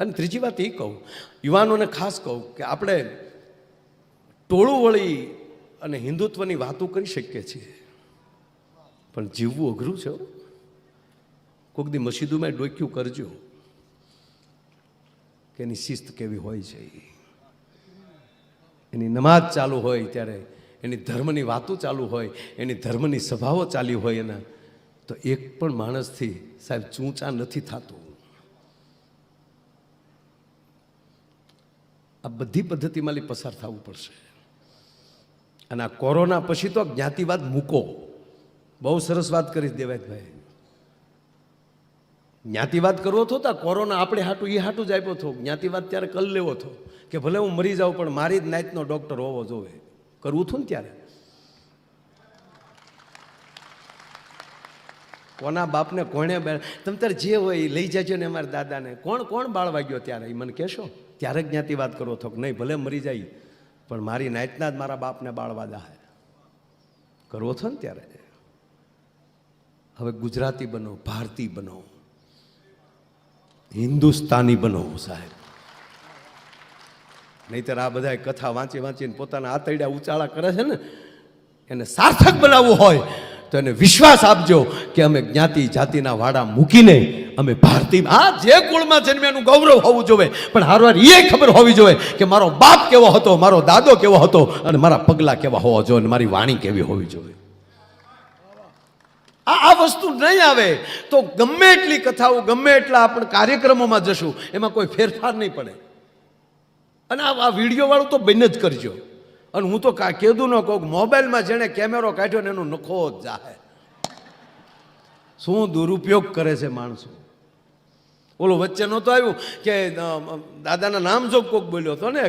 અને ત્રીજી વાત એ કહું, યુવાનોને ખાસ કહું કે આપણે ટોળું વળી અને હિન્દુત્વની વાતો કરી શકીએ છીએ. પણ જીવવું અઘરું છે. કોઈક દી મસ્જિદોમાં ડોક્યું કરજો કે એની શિસ્ત કેવી હોય છે એની નમાજ ચાલુ હોય ત્યારે એની ધર્મની વાતો ચાલુ હોય, એની ધર્મની સભાઓ ચાલી હોય એના, તો એક પણ માણસથી સાહેબ ચૂંચા નથી થતું. આ બધી પદ્ધતિમાંથી પસાર થવું પડશે. અને આ કોરોના પછી તો જ્ઞાતિવાદ મૂકો. બહુ સરસ વાત કરી દેવાયતભાઈ. જ્ઞાતિવાદ કરવો હતો તા, કોરોના આપણે હાટું એ હાટું જ આપ્યો હતો જ્ઞાતિવાદ ત્યારે કલ લેવો હતો કે ભલે હું મરી જાઉં, પણ મારી જ નાતનો ડૉક્ટર હોવો જોવે. કરવું હતું ને ત્યારે. કોના બાપને કોણે તમે તારે જે હોય એ લઈ જજો ને અમારા દાદાને. કોણ કોણ બાળવા ગયો ત્યારે? એ મને કહેશો? ત્યારે જ જ્ઞાતિવાદ કરો છો કે નહીં, ભલે મરી જાય, પણ મારી નાતના જ મારા બાપને બાળવા દાહે કરવો છો ને ત્યારે? હવે ગુજરાતી બનો, ભારતી બનો, હિન્દુસ્તાની બનો સાહેબ. નહીતર આ બધા કથા વાંચી વાંચીને પોતાના આતરડા ઉચાળા કરે છે ને, એને સાર્થક બનાવવું હોય, તો એને વિશ્વાસ આપજો કે અમે જ્ઞાતિ જાતિના વાડા મૂકીને અમે ભારતીય આ જે કુળમાં જન્મે ગૌરવ હોવું જોઈએ. પણ હારવાર એ ખબર હોવી જોઈએ કે મારો બાપ કેવો હતો, મારો દાદો કેવો હતો અને મારા પગલાં કેવા હોવા જોઈએ અને મારી વાણી કેવી હોવી જોઈએ. આ આ વસ્તુ નહીં આવે તો ગમે એટલી કથાઓ, ગમે એટલા આપણે કાર્યક્રમોમાં જશું, એમાં કોઈ ફેરફાર નહીં પડે. અને આ આ વીડિયો તો બંને જ કરજો. અને હું તો કીધું ન કહું મોબાઈલમાં જેણે કેમેરો કાઢ્યો ને એનું નખો જ જાહે. શું દુરુપયોગ કરે છે માણસો? ઓલો વચ્ચે નહોતો આવ્યું કે દાદાના નામ જો કોક બોલ્યો હતો ને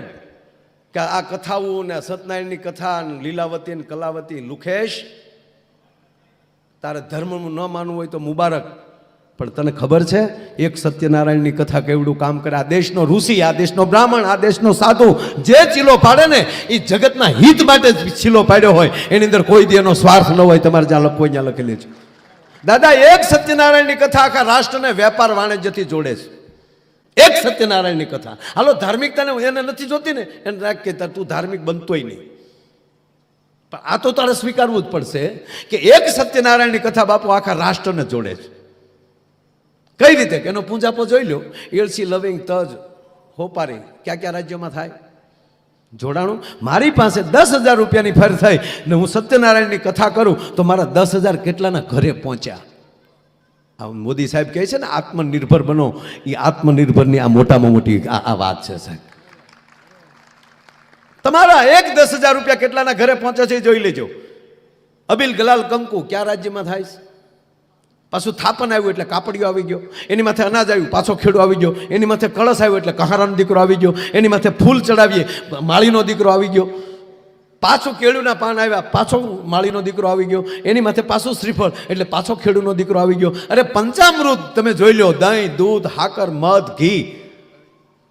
કે આ કથાઓ ને સત્યનારાયણની કથા લીલાવતી ને કલાવતી લુખેશ, તારે ધર્મનું ન માનવું હોય તો મુબારક. પણ તને ખબર છે, એક સત્યનારાયણની કથા કેવડું કામ કરે? આ દેશનો ઋષિ, આ દેશનો બ્રાહ્મણ, આ દેશનો સાધુ, જે ચીલો પાડે ને એ જગતના હિત માટે જ ચીલો પાડ્યો હોય. એની અંદર કોઈ દી એનો સ્વાર્થ ન હોય, તમારે જ્યાં લખો ત્યાં લખેલી છે. દાદા, એક સત્યનારાયણની કથા આખા રાષ્ટ્રને વેપાર વાણિજ્યથી જોડે છે. એક સત્યનારાયણની કથા. હાલો, ધાર્મિકતાને એને નથી જોતી ને, એને રાખ કે તું ધાર્મિક બનતોય નહીં. પણ આ તો તારે સ્વીકારવું જ પડશે કે એક સત્યનારાયણની કથા બાપુ આખા રાષ્ટ્રને જોડે છે. કઈ રીતે? એનો પૂંજાપો જોઈ લો એલસી લવિંગ તજ, હોપારી, ક્યાં ક્યાં રાજ્યોમાં થાય? જોડાણું? મારી પાસે દસ હજાર રૂપિયાની ફેર થઈ ને હું સત્યનારાયણની કથા કરું તો મારા દસ હજાર કેટલાના ઘરે પહોંચ્યા. આ મોદી સાહેબ કહે છે ને, આત્મનિર્ભર બનો. એ આત્મનિર્ભરની આ મોટામાં મોટી આ વાત છે સાહેબ. તમારા એક દસ હજાર રૂપિયા કેટલાના ઘરે પહોંચે છે જોઈ લેજો. અબિલ ગલાલ કંકુ ક્યાં રાજ્યમાં થાય છે? પાછું થાપન આવ્યું એટલે કાપડિયો આવી ગયો. એની માથે અનાજ આવ્યું, પાછો ખેડો આવી ગયો. એની માથે કળશ આવ્યો એટલે કહારાનો દીકરો આવી ગયો. એની માથે ફૂલ ચડાવીએ, માળીનો દીકરો આવી ગયો. પાછું કેળુના પાન આવ્યા, પાછો માળીનો દીકરો આવી ગયો. એની માથે પાછું શ્રીફળ એટલે પાછો ખેડૂનો દીકરો આવી ગયો. અરે પંચામૃત તમે જોઈ લો, દહીં, દૂધ, હાકર, મધ, ઘી.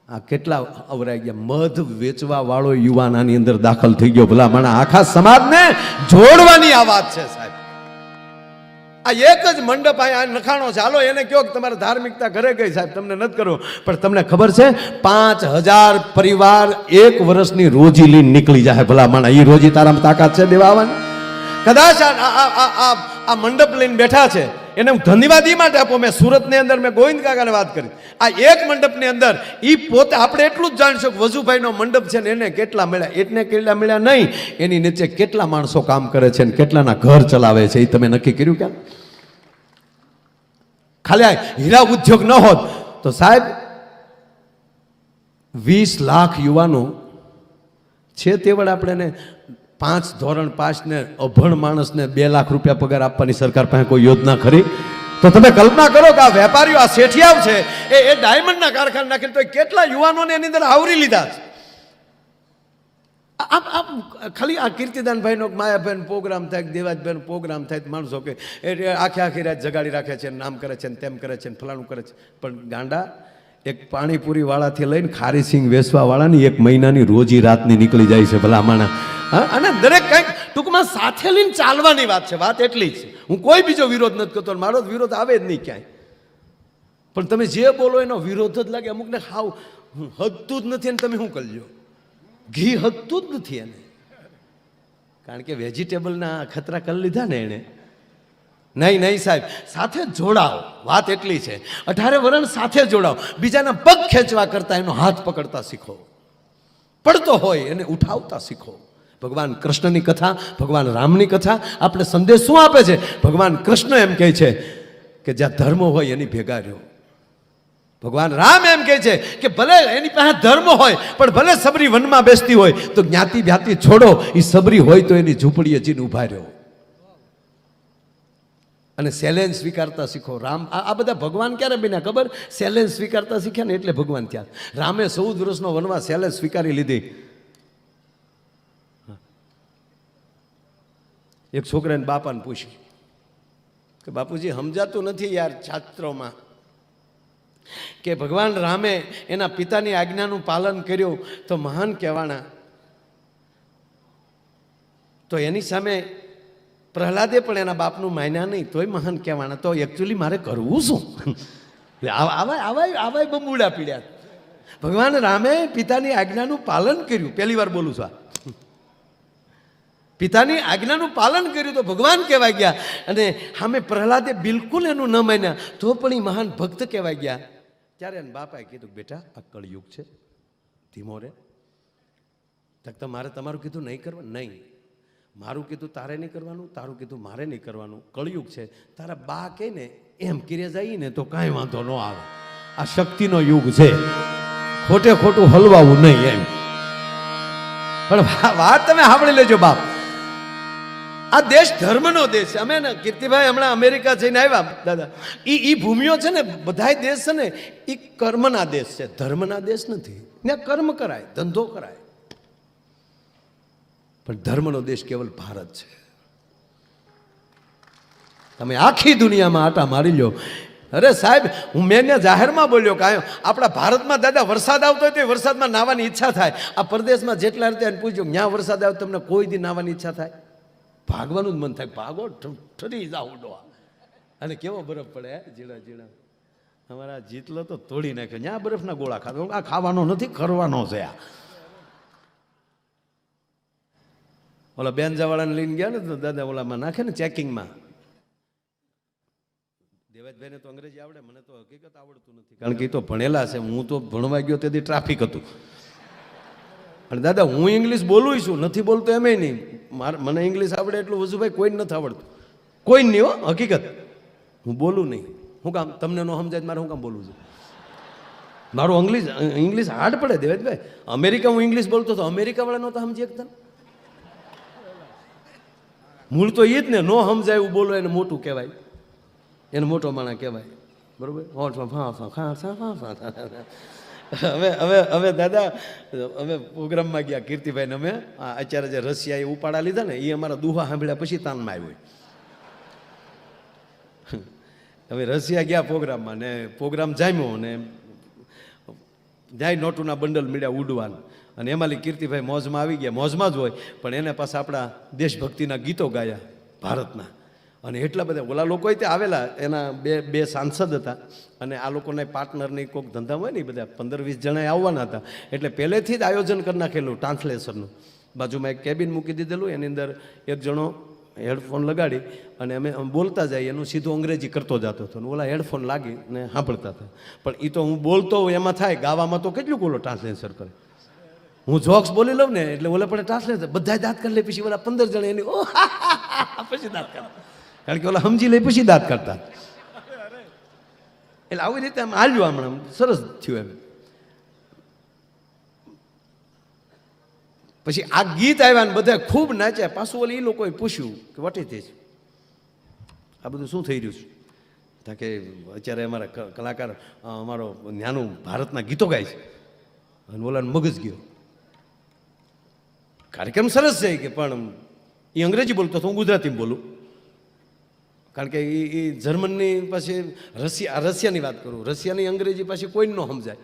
આ કેટલા અવરાઈ ગયા. મધ વેચવા વાળો યુવાન આની અંદર દાખલ થઈ ગયો. ભલા મને આખા સમાજને જોડવાની આ વાત છે સાહેબ. આ એક જ મંડપ અહીંયા નખાણો છે. હાલો, એને કહો કે તમારે ધાર્મિકતા ઘરે ગઈ સાહેબ. તમને નથી કરવું પણ તમને ખબર છે, પાંચ હજાર પરિવાર એક વર્ષની રોજી લઈને નીકળી જાય ભલા માણા. એ રોજી તારામાં તાકાત છે દેવા આવવાની? કદાચ આ આ- આ આ આ મંડપ લઈને બેઠા છે. એને હું ધન્યવાદ એ માટે આપો. મેં સુરતની અંદર મેં ગોવિંદ કાકાને વાત કરી. આ એક મંડપની અંદર એ પોતે આપણે એટલું જ જાણીશું કે વજુભાઈનો મંડપ છે ને એને કેટલા મળ્યા? એટલે કેટલા મળ્યા નહીં. એની નીચે કેટલા માણસો કામ કરે છે ને કેટલાના ઘર ચલાવે છે એ તમે નક્કી કર્યું ક્યાં? ખાલી આ હીરા ઉદ્યોગ ન હોત તો સાહેબ, વીસ લાખ યુવાનો છે તે વડે આપણે પાંચ ધોરણ પાંચને અભણ માણસને બે લાખ રૂપિયા પગાર આપવાની સરકાર પાસે કોઈ યોજના ખરી? તો તમે કલ્પના કરો કે આ વેપારીઓ, આ શેઠિયાવ છે, એ એ ડાયમંડના કારખાના નાખીને તો કેટલા યુવાનોને એની અંદર આવરી લીધા છે? આમ આમ ખાલી આ કીર્તિદાનભાઈનો માયાબેન પ્રોગ્રામ થાય દેવાજબેન પ્રોગ્રામ થાય માણસો કે આખી આખી રાત જગાડી રાખે છે નામ કરે છે ને તેમ કરે છે ને ફલાણું કરે છે. પણ ગાંડા, એક પાણીપુરીવાળાથી લઈને ખારી સિંગ વેસવાવાળાની એક મહિનાની રોજી રાતની નીકળી જાય છે ભલા માણા હા અને દરેક કંઈક ટૂંકમાં સાથે લઈને ચાલવાની વાત છે, વાત એટલી જ હું કોઈ બીજો વિરોધ નથી કરતો, મારો વિરોધ આવે જ નહીં ક્યાંય. પણ તમે જે બોલો એનો વિરોધ જ લાગે. અમુકને હાવ હદતું જ નથી અને તમે શું કરજો? ઘી હદતું જ નથી એને. કારણ કે વેજીટેબલના ખતરા કરી લીધા ને એણે. નહીં નહીં સાહેબ, સાથે જોડાઓ. વાત એટલી છે. અઢારે વરણ સાથે જોડાઓ. બીજાના પગ ખેંચવા કરતાં એનો હાથ પકડતા શીખો. પડતો હોય એને ઉઠાવતા શીખો. ભગવાન કૃષ્ણની કથા, ભગવાન રામની કથા. આપણે સંદેશ શું આપે છે? ભગવાન કૃષ્ણ એમ કહે છે કે જ્યાં ધર્મ હોય એની ભેગા રહ્યો ભગવાન રામ એમ કહે છે કે ભલે એની પાસે ધર્મ હોય, પણ ભલે સબરી વનમાં બેસતી હોય, તો જ્ઞાતિ જ્ઞાતિ છોડો. એ સબરી હોય તો એની ઝૂંપડીએ જઈને ઊભા રહ્યો. અને સેલેન્સ સ્વીકારતા શીખો. રામ, આ બધા ભગવાન ક્યારે બન્યા ખબર? સેલેન્સ સ્વીકારતા શીખ્યા ને એટલે ભગવાન ત્યાં રામે ચૌદ વર્ષનો વનવાસ સેલેન્સ સ્વીકારી લીધી. એક છોકરાને બાપાને પૂછ્યું કે બાપુજી, સમજાતું નથી યાર છાત્રોમાં કે ભગવાન રામે એના પિતાની આજ્ઞાનું પાલન કર્યું તો મહાન કહેવાના તો એની સામે પ્રહલાદે પણ એના બાપનું માન્યા નહીં, તોય મહાન કહેવાના તો એકચ્યુઅલી મારે કરવું શું? આવા આવા આવા બમુડા પીડ્યા. ભગવાન રામે પિતાની આજ્ઞાનું પાલન કર્યું. પહેલી વાર બોલું છું આ. પિતાની આજ્ઞાનું પાલન કર્યું તો ભગવાન કહેવાય ગયા. અને સામે પ્રહલાદે બિલકુલ એનું ન માન્યા. તો પણ એ મહાન ભક્ત કહેવાય ગયા. ત્યારે એને બાપાએ કીધું, બેટા, આ કળયુગ છે. ધીમો રે. તક તો મારે તમારું કીધું નહીં કરવા નહીં. મારું કીધું તારે નહીં કરવાનું, તારું કીધું મારે નહીં કરવાનું. કળયુગ છે. તારા બા કહે ને, એમ કિરે જઈએ ને તો કાંઈ વાંધો ન આવે. આ શક્તિનો યુગ છે. ખોટે ખોટું હલવાવું નહીં એમ. પણ વાત તમે સાંભળી લેજો બાપ. આ દેશ ધર્મનો દેશ છે. અમે ને કીર્તિભાઈ હમણાં અમેરિકા જઈને આવ્યા, દાદા. એ એ ભૂમિઓ છે ને, બધાય દેશ છે ને એ કર્મના દેશ છે. ધર્મના દેશ નથી. ત્યાં કર્મ કરાય, ધંધો કરાય. પણ ધર્મનો દેશ કેવલ ભારત છે. તમે આખી દુનિયામાં આટા મારી લો અરે સાહેબ, હું મેં જાહેરમાં બોલ્યો કે આયો આપણા ભારતમાં દાદા વરસાદ આવતો હોય તો વરસાદમાં નાવાની ઈચ્છા થાય. આ પરદેશમાં જેટલા રીતે પૂછ્યું ત્યાં વરસાદ આવે તમને કોઈ દી નાવાની ઈચ્છા થાય? ભાગવાનું જ મન થાય. ભાગો ઠરી જાવ ડોવા અને કેવો બરફ પડે? જીણા ઝીણા. અમારા જીતલો તો તોડી નાખ્યો. ત્યાં બરફના ગોળા ખાતો આ ખાવાનો નથી કરવાનો છે આ. ઓલા બેનજાવાળાને લઈને ગયા ને દાદા ઓલામાં નાખે ને ચેકિંગમાં. દેવાજભાઈને તો અંગ્રેજી આવડે, મને તો હકીકત આવડતું નથી. કારણ કે એ તો ભણેલા છે. હું તો ભણવા ગયો તેથી ટ્રાફિક હતું. અને દાદા, હું ઇંગ્લિશ બોલું છું, નથી બોલતો એમ નહીં. મને ઇંગ્લિશ આવડે એટલું વસુભાઈ કોઈ નથી આવડતું. કોઈ નહીં હો, હકીકત. હું બોલું નહીં. હું કામ તમને ન સમજાય મારે હું કામ બોલું છું? મારું ઇંગ્લિશ ઇંગ્લિશ હાર્ડ પડે દેવેશભાઈ અમેરિકા હું ઇંગ્લિશ બોલતો તો અમેરિકાવાળા નહોતા સમજી શકતા મૂળ તો એ જ ને, નો સમજાય એવું બોલો એને મોટું કહેવાય. એને મોટો માણા કહેવાય. બરોબર? હોઠમાં ફા ફા ખા ફા ફા. હવે હવે હવે દાદા અમે પ્રોગ્રામમાં ગયા કીર્તિભાઈને અમે. અત્યારે જે રશિયાએ ઉપાડા લીધા ને, એ અમારા દુહા સાંભળ્યા પછી તાનમાં આવ્યો. હવે રશિયા ગયા પ્રોગ્રામમાં ને પ્રોગ્રામ જામ્યો ને જાય નોટુના બંડલ મળ્યા ઉડવાન. અને એમાંલી કીર્તિભાઈ મોજમાં આવી ગયા. મોજમાં જ હોય, પણ એને પાસે આપણા દેશભક્તિના ગીતો ગાયા, ભારતના. અને એટલા બધા ઓલા લોકો ત્યાં આવેલા, એના બે બે સાંસદ હતા. અને આ લોકોને પાર્ટનરની કોઈક ધંધા હોય ને બધા પંદર, વીસ જણા આવવાના હતા. એટલે પહેલેથી જ આયોજન કરી નાખેલું ટ્રાન્સલેશનનું બાજુમાં એક કેબિન મૂકી દીધેલું, એની અંદર એક જણો હેડફોન લગાડી અને અમે બોલતા જઈએ, એનું સીધું અંગ્રેજી કરતો જતો હતો. ઓલા હેડફોન લાગી ને સાંભળતા હતા. પણ એ તો હું બોલતો હોઉં એમાં થાય, ગાવામાં તો કેટલું બોલો ટ્રાન્સલેશન કરે? હું જોક્સ બોલી લઉં ને એટલે ઓલા પણ ટ્રાન્સલેશન બધા દાંત કરી લે, પછી ઓલા પંદર જણા એની ઓ પછી દાંત કરે કારણ કે ઓલા સમજી લઈ પછી દાંત કરતા એટલે આવી રીતે આમ હાલ્યું હમણાં. સરસ થયું એમ. પછી આ ગીત આવ્યા ને બધા ખૂબ નાચ્યા. પાછું ઓલી એ લોકોએ પૂછ્યું કે વોટ ઇઝ ધીસ આ બધું શું થઈ રહ્યું છે? કારણ કે અત્યારે અમારા કલાકાર અમારો નાનું ભારતના ગીતો ગાય છે. અને ઓલાને મગજ ગયો. કાર્યક્રમ સરસ છે કે પણ એ અંગ્રેજી બોલતો તો હું ગુજરાતીમાં બોલું. કારણ કે એ જર્મનની પાસે રશિયા રશિયાની વાત કરું. રશિયાની અંગ્રેજી પાસે કોઈ ન સમજાય.